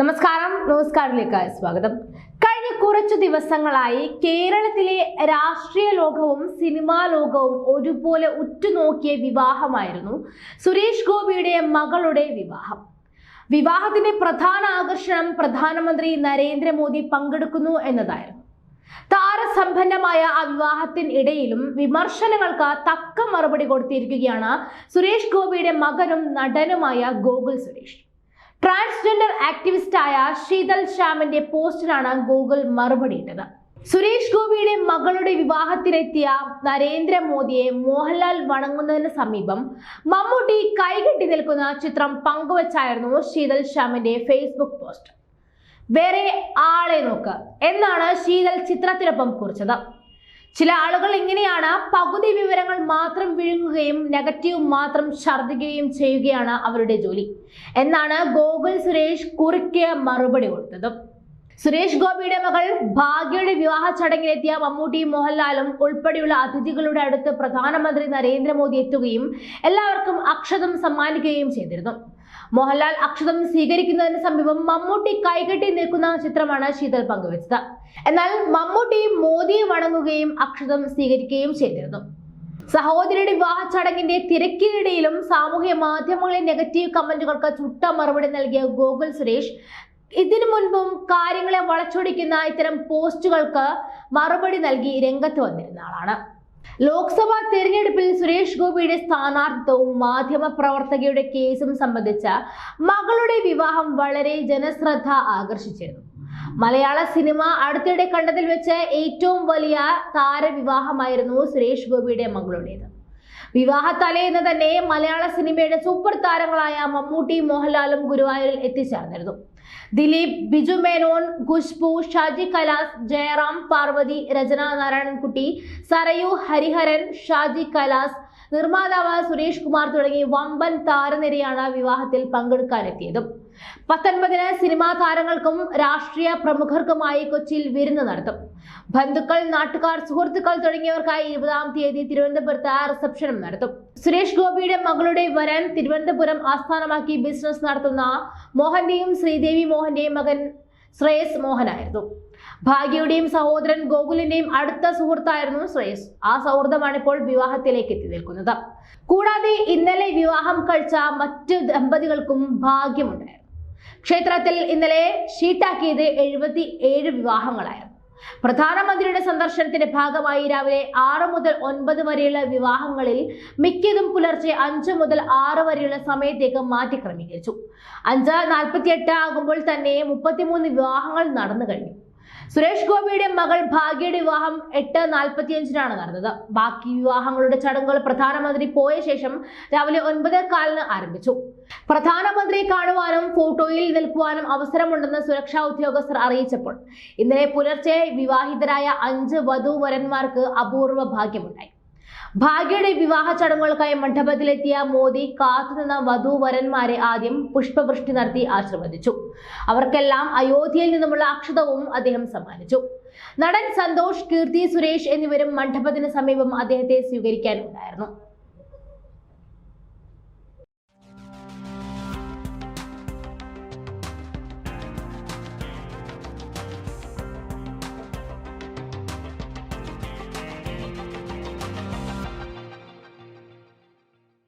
നമസ്കാരം ന്യൂസ് സ്വാഗതം. കഴിഞ്ഞ കുറച്ചു ദിവസങ്ങളായി കേരളത്തിലെ രാഷ്ട്രീയ ലോകവും സിനിമാ ലോകവും ഒരുപോലെ ഉറ്റുനോക്കിയ വിവാഹമായിരുന്നു സുരേഷ് ഗോപിയുടെ മകളുടെ വിവാഹം. വിവാഹത്തിന്റെ പ്രധാന ആകർഷണം പ്രധാനമന്ത്രി നരേന്ദ്രമോദി പങ്കെടുക്കുന്നു എന്നതായിരുന്നു. താരസമ്പന്നമായ ആ വിവാഹത്തിനിടയിലും വിമർശനങ്ങൾക്ക് തക്ക മറുപടി കൊടുത്തിരിക്കുകയാണ് സുരേഷ് ഗോപിയുടെ മകനും നടനുമായ ഗോകുൽ സുരേഷ്. ട്രാൻസ്ജെൻഡർ ആക്ടിവിസ്റ്റായ ശീതൽ ശ്യാമിന്റെ പോസ്റ്റിനാണ് ഗൂഗിൾ മറുപടിയിട്ടത് സുരേഷ് ഗോപിയുടെ മകളുടെ വിവാഹത്തിനെത്തിയ നരേന്ദ്രമോദിയെ മോഹൻലാൽ വണങ്ങുന്നതിന് സമീപം മമ്മൂട്ടി കൈകെട്ടി നിൽക്കുന്ന ചിത്രം പങ്കുവച്ചായിരുന്നു ശീതൽ ശ്യാമിന്റെ ഫേസ്ബുക്ക് പോസ്റ്റ്. വേറെ ആളെ നോക്ക്. എന്നാണ് ശീതൽ ചിത്രത്തിനൊപ്പം കുറിച്ചത്. ചില ആളുകൾ ഇങ്ങനെയാണ് പകുതി വിവരങ്ങൾ മാത്രം വിഴുങ്ങുകയും നെഗറ്റീവ് മാത്രം ഛർദ്ദിക്കുകയും ചെയ്യുകയാണ് അവരുടെ ജോലി. എന്നാണ് ഗോകുൽ സുരേഷ് കുറിക്ക് മറുപടി കൊടുത്തത്. സുരേഷ് ഗോപിയുടെ മകൾ ഭാഗ്യയുടെ വിവാഹ ചടങ്ങിലെത്തിയ മമ്മൂട്ടിയും മോഹൻലാലും ഉൾപ്പെടെയുള്ള അതിഥികളുടെ അടുത്ത് പ്രധാനമന്ത്രി നരേന്ദ്രമോദി എത്തുകയും എല്ലാവർക്കും അക്ഷതം സമ്മാനിക്കുകയും ചെയ്തിരുന്നു. മോഹൻലാൽ അക്ഷതം സ്വീകരിക്കുന്നതിന് സമീപം മമ്മൂട്ടി കൈകെട്ടി നിൽക്കുന്ന ചിത്രമാണ് ശീതൽ പങ്കുവച്ചത്. എന്നാൽ മമ്മൂട്ടി മോദിയെ വണങ്ങുകയും അക്ഷതം സ്വീകരിക്കുകയും ചെയ്തിരുന്നു. സഹോദരിയുടെ വിവാഹ ചടങ്ങിന്റെ തിരക്കിനിടയിലും സാമൂഹ്യ മാധ്യമങ്ങളിലെ നെഗറ്റീവ് കമന്റുകൾക്ക് ചുട്ട മറുപടി നൽകിയ ഗോകുൽ സുരേഷ് ഇതിനു മുൻപും കാര്യങ്ങളെ വളച്ചൊടിക്കുന്ന ഇത്തരം പോസ്റ്റുകൾക്ക് മറുപടി നൽകി രംഗത്ത് വന്നിരുന്ന ആളാണ്. ലോക്സഭാ തെരഞ്ഞെടുപ്പിൽ സുരേഷ് ഗോപിയുടെ സ്ഥാനാർത്ഥിത്വവും മാധ്യമ പ്രവർത്തകയുടെ കേസും സംബന്ധിച്ച മകളുടെ വിവാഹം വളരെ ജനശ്രദ്ധ ആകർഷിച്ചിരുന്നു. മലയാള സിനിമ അടുത്തിടെ കണ്ടതിൽ വെച്ച് ഏറ്റവും വലിയ താരവിവാഹമായിരുന്നു സുരേഷ് ഗോപിയുടെ മകളുടേത്. വിവാഹ തലേന്ന് തന്നെ മലയാള സിനിമയുടെ സൂപ്പർ താരങ്ങളായ മമ്മൂട്ടി മോഹൻലാലും ഗുരുവായൂരിൽ എത്തിച്ചേർന്നിരുന്നു. ദിലീപ് ബിജു മേനോൻ ഖുഷ്ബു ഷാജി കൈലാസ് ജയറാം പാർവതി രചന നാരായണൻകുട്ടി സരയു ഹരിഹരൻ ഷാജി കൈലാസ് നിർമ്മാതാവ് സുരേഷ് കുമാർ തുടങ്ങി വമ്പൻ താരനിരയാണ് വിവാഹത്തിൽ പങ്കെടുക്കാനെത്തിയത്. പത്തൊൻപതിന് സിനിമാ താരങ്ങൾക്കും രാഷ്ട്രീയ പ്രമുഖർക്കുമായി കൊച്ചിയിൽ വിരുന്ന് നടത്തും. ബന്ധുക്കൾ നാട്ടുകാർ സുഹൃത്തുക്കൾ തുടങ്ങിയവർക്കായി ഇരുപതാം തീയതി തിരുവനന്തപുരത്ത് റിസപ്ഷനും നടത്തും. സുരേഷ് ഗോപിയുടെ മകളുടെ വരൻ തിരുവനന്തപുരം ആസ്ഥാനമാക്കി ബിസിനസ് നടത്തുന്ന മോഹന്റെയും ശ്രീദേവി മോഹന്റെയും മകൻ ശ്രേയസ് മോഹനായിരുന്നു. ഭാഗ്യയുടെയും സഹോദരൻ ഗോകുലിന്റെയും അടുത്ത സുഹൃത്തായിരുന്നു ശ്രേയസ്. ആ സൗഹൃദമാണ് ഇപ്പോൾ വിവാഹത്തിലേക്ക് എത്തി നിൽക്കുന്നത്. കൂടാതെ ഇന്നലെ വിവാഹം കഴിച്ച മറ്റു ദമ്പതികൾക്കും ഭാഗ്യമുണ്ടായിരുന്നു. ക്ഷേത്രത്തിൽ ഇന്നലെ ഷീട്ടാക്കിയത് എഴുപത്തി ഏഴ് വിവാഹങ്ങളായിരുന്നു. പ്രധാനമന്ത്രിയുടെ സന്ദർശനത്തിന്റെ ഭാഗമായി രാവിലെ ആറ് മുതൽ ഒൻപത് വരെയുള്ള വിവാഹങ്ങളിൽ മിക്കതും പുലർച്ചെ അഞ്ച് മുതൽ ആറ് വരെയുള്ള സമയത്തേക്ക് മാറ്റി ക്രമീകരിച്ചു അഞ്ച് നാൽപ്പത്തിയെട്ട് ആകുമ്പോൾ തന്നെ മുപ്പത്തിമൂന്ന് വിവാഹങ്ങൾ നടന്നു കഴിഞ്ഞു. സുരേഷ് ഗോപിയുടെ മകൾ ഭാഗ്യയുടെ വിവാഹം എട്ട് നാൽപ്പത്തിയഞ്ചിനാണ് നടന്നത്. ബാക്കി വിവാഹങ്ങളുടെ ചടങ്ങുകൾ പ്രധാനമന്ത്രി പോയ ശേഷം രാവിലെ ഒൻപത് കാലിന് ആരംഭിച്ചു. പ്രധാനമന്ത്രിയെ കാണുവാനും ഫോട്ടോയിൽ നിൽക്കുവാനും അവസരമുണ്ടെന്ന് സുരക്ഷാ ഉദ്യോഗസ്ഥർ അറിയിച്ചപ്പോൾ ഇന്നലെ പുലർച്ചെ വിവാഹിതരായ അഞ്ച് വധുവരന്മാർക്ക് അപൂർവ ഭാഗ്യമുണ്ടായി. ഭാഗ്യയുടെ വിവാഹ ചടങ്ങുകൾക്കായി മണ്ഡപത്തിലെത്തിയ മോദി കാത്തുനിന്ന വധൂവരന്മാരെ ആദ്യം പുഷ്പവൃഷ്ടി നടത്തി ആശീർവദിച്ചു. അവർക്കെല്ലാം അയോധ്യയിൽ നിന്നുമുള്ള അക്ഷതവും അദ്ദേഹം സമ്മാനിച്ചു. നടൻ സന്തോഷ് കീർത്തി സുരേഷ് എന്നിവരും മണ്ഡപത്തിന് സമീപം അദ്ദേഹത്തെ സ്വീകരിക്കാനുണ്ടായിരുന്നു.